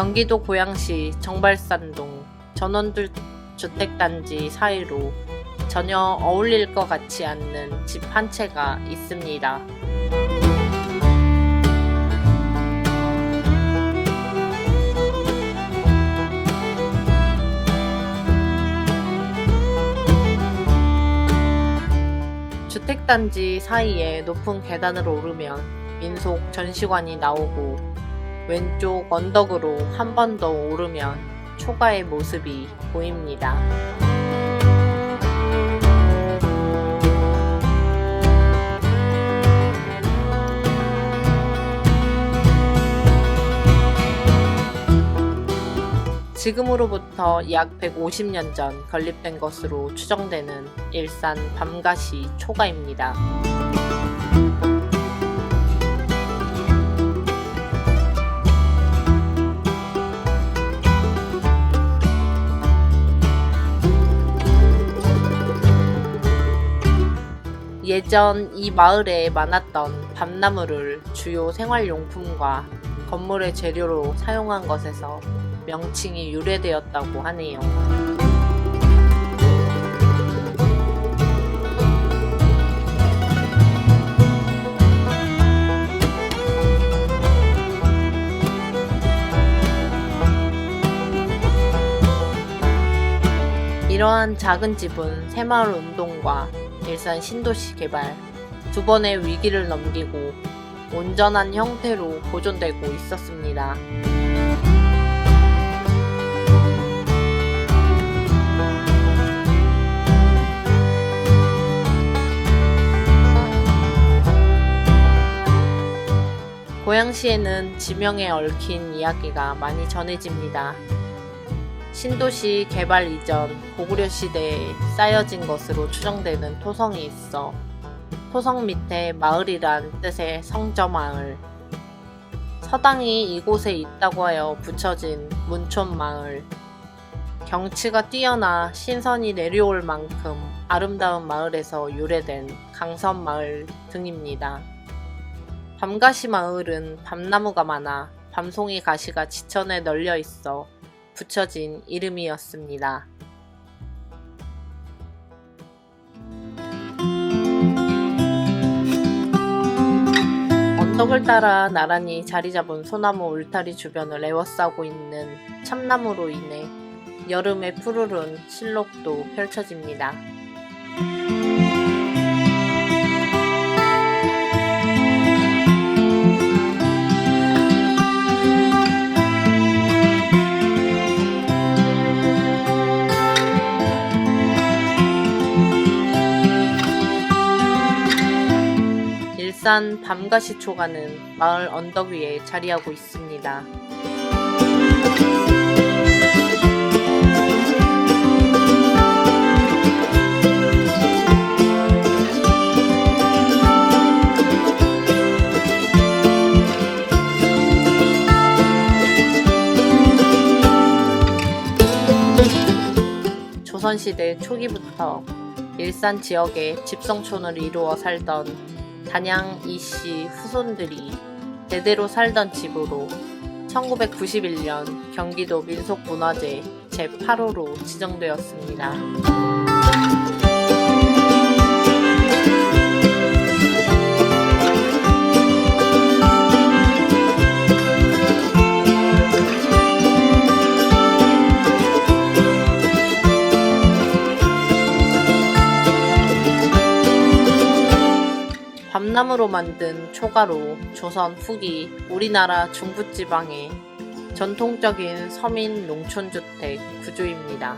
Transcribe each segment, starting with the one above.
경기도 고양시 정발산동 전원들 주택단지 사이로 전혀 어울릴 것 같지 않는 집 한 채가 있습니다. 주택단지 사이에 높은 계단을 오르면 민속 전시관이 나오고 왼쪽 언덕으로 한 번 더 오르면 초가의 모습이 보입니다. 지금으로부터 약 150년 전 건립된 것으로 추정되는 일산 밤가시 초가입니다. 예전 이 마을에 많았던 밤나무를 주요 생활용품과 건물의 재료로 사용한 것에서 명칭이 유래되었다고 하네요. 이러한 작은 집은 새마을 운동과 일산 신도시 개발 두 번의 위기를 넘기고 온전한 형태로 보존되고 있었습니다. 고양시에는 지명에 얽힌 이야기가 많이 전해집니다. 신도시 개발 이전 고구려 시대에 쌓여진 것으로 추정되는 토성이 있어 토성 밑에 마을이란 뜻의 성저마을 서당이 이곳에 있다고 하여 붙여진 문촌마을 경치가 뛰어나 신선이 내려올 만큼 아름다운 마을에서 유래된 강선마을 등입니다. 밤가시 마을은 밤나무가 많아 밤송이 가시가 지천에 널려 있어 붙여진 이름이었습니다. 언덕을 따라 나란히 자리 잡은 소나무 울타리 주변을 에워싸고 있는 참나무로 인해 여름의 푸르른 실록도 펼쳐집니다. 일산 밤가시 초가는 마을 언덕 위에 자리하고 있습니다. 조선시대 초기부터 일산 지역에 집성촌을 이루어 살던 단양 이씨 후손들이 대대로 살던 집으로 1991년 경기도 민속문화재 제8호로 지정되었습니다. 밤나무로 만든 초가로 조선 후기 우리나라 중부지방의 전통적인 서민 농촌주택 구조입니다.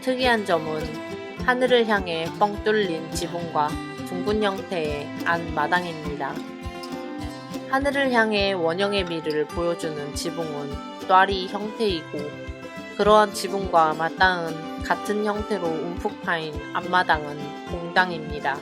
특이한 점은 하늘을 향해 뻥 뚫린 지붕과 둥근 형태의 안마당입니다. 하늘을 향해 원형의 미를 보여주는 지붕은 ጧ리 형태이고 그러한 지붕과 맞닿은 같은 형태로 움푹 파인 앞마당은 공당입니다.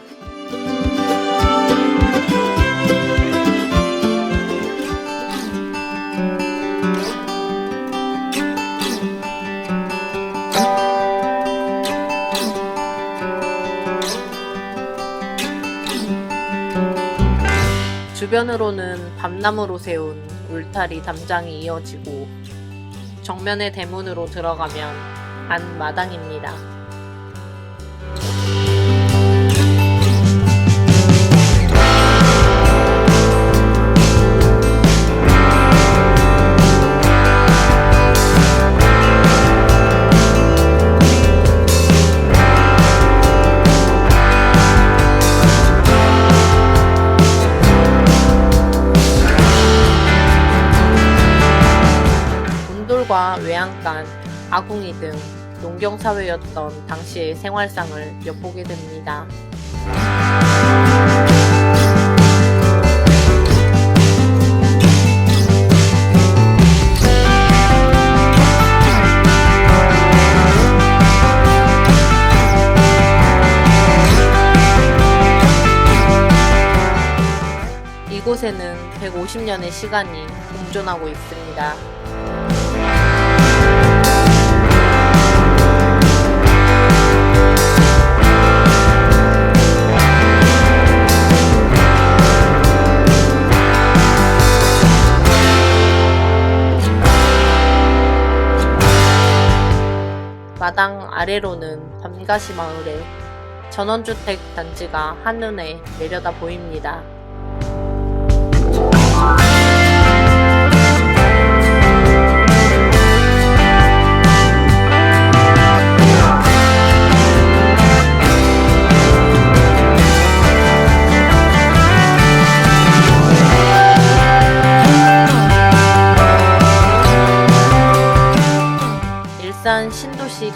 주변으로는 밤나무로 세운 울타리 담장이 이어지고 정면의 대문으로 들어가면 안마당입니다. 등 농경사회였던 당시의 생활상을 엿보게 됩니다. 이곳에는 150년의 시간이 공존하고 있습니다. 마당 아래로는 밤가시 마을에 전원주택 단지가 한눈에 내려다 보입니다.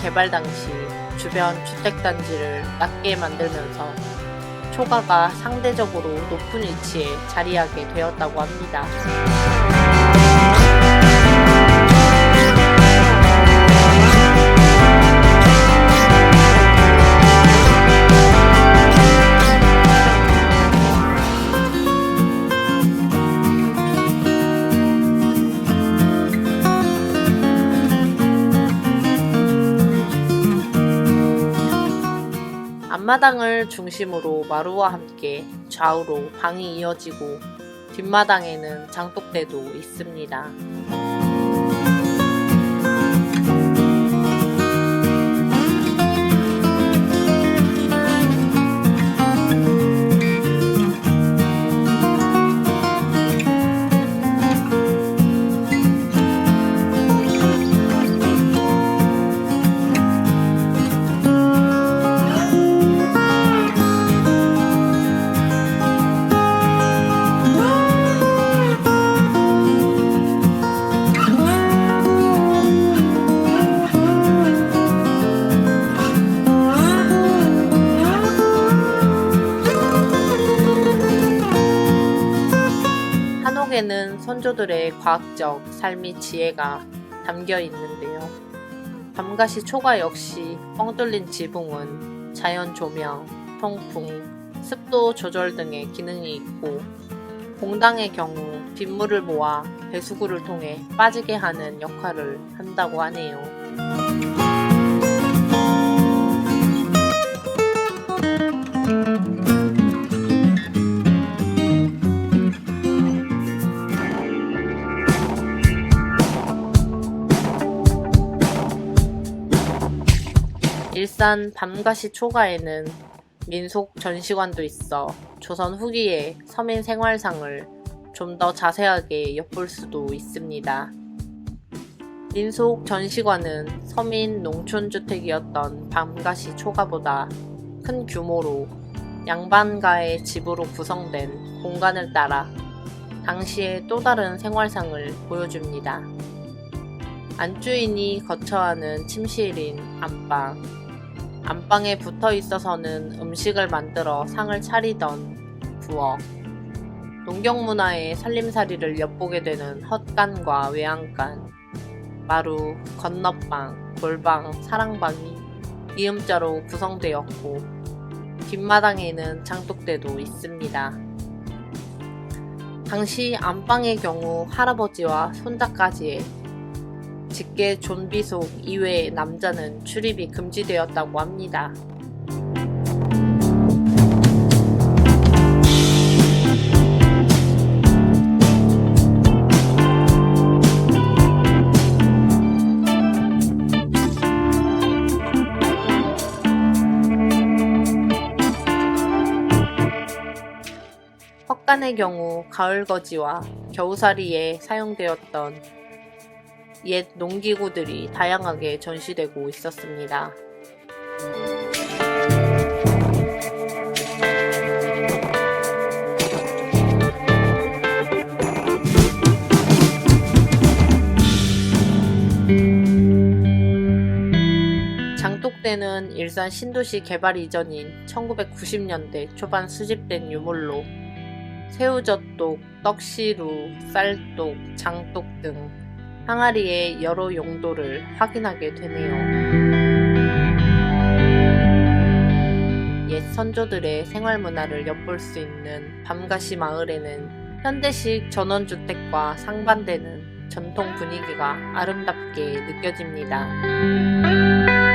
개발 당시 주변 주택단지를 낮게 만들면서 초가가 상대적으로 높은 위치에 자리하게 되었다고 합니다. 앞마당을 중심으로 마루와 함께 좌우로 방이 이어지고 뒷마당에는 장독대도 있습니다. 한옥에는 선조들의 과학적 삶의 지혜가 담겨 있는데요. 밤가시 초가 역시 뻥 뚫린 지붕은 자연 조명, 통풍, 습도 조절 등의 기능이 있고 공당의 경우 빗물을 모아 배수구를 통해 빠지게 하는 역할을 한다고 하네요. 일산 밤가시 초가에는 민속 전시관도 있어 조선 후기의 서민 생활상을 좀 더 자세하게 엿볼 수도 있습니다. 민속 전시관은 서민 농촌주택이었던 밤가시 초가보다 큰 규모로 양반가의 집으로 구성된 공간을 따라 당시의 또 다른 생활상을 보여줍니다. 안주인이 거처하는 침실인 안방, 안방에 붙어 있어서는 음식을 만들어 상을 차리던 부엌, 농경문화의 살림살이를 엿보게 되는 헛간과 외양간, 마루, 건너방, 골방, 사랑방이 이음자로 구성되었고, 뒷마당에는 장독대도 있습니다. 당시 안방의 경우 할아버지와 손자까지의 직계 존비속 이외의 남자는 출입이 금지되었다고 합니다. 헛간의 경우 가을거지와 겨우살이에 사용되었던 옛 농기구들이 다양하게 전시되고 있었습니다. 장독대는 일산 신도시 개발 이전인 1990년대 초반 수집된 유물로 새우젓독, 떡시루, 쌀독, 장독 등 항아리의 여러 용도를 확인하게 되네요. 옛 선조들의 생활 문화를 엿볼 수 있는 밤가시 마을에는 현대식 전원주택과 상반되는 전통 분위기가 아름답게 느껴집니다.